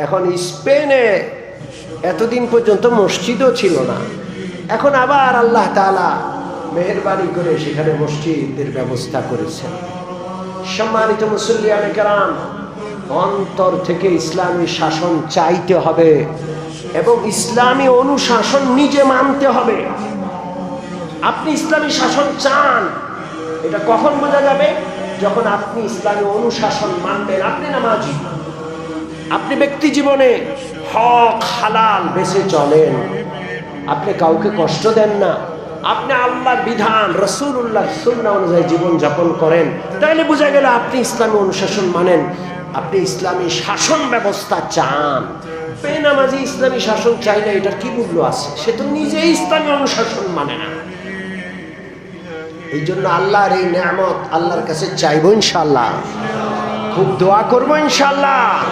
এখন স্পেনে এতদিন পর্যন্ত মসজিদও ছিল না। এখন আবার আল্লাহ তাআলা মেহরবানি করে সেখানে মসজিদের ব্যবস্থা করেছেন। সম্মানিত মুসল্লিয়ান কেরাম, অন্তর থেকে ইসলামী শাসন চাইতে হবে এবং ইসলামী অনুশাসন নিজে মানতে হবে। আপনি ইসলামী শাসন চান, এটা কখন বোঝা যাবে? যখন আপনি ইসলামী অনুশাসন মানবেন। আপনি নামাজি। আপনি ব্যক্তি জীবনে হক, হালাল বেছে চলেন। আপনি কাউকে কষ্ট দেন না। আপনি আল্লাহর বিধান রসুল্লাহ সুন্না অনুযায়ী জীবনযাপন করেন। তাহলে বোঝা গেল আপনি ইসলামী অনুশাসন মানেন। আপনি ইসলামী শাসন ব্যবস্থা চান। বেনামাজি ইসলামী শাসন চাই না এটার কি মূল্য আছে? সে তো নিজেই ইসলামী অনুশাসন মানে না। এই জন্য আল্লাহর এই নেয়ামত আল্লাহর কাছে চাইব ইনশাল্লাহ খুব দোয়া করব ইনশাল্লাহ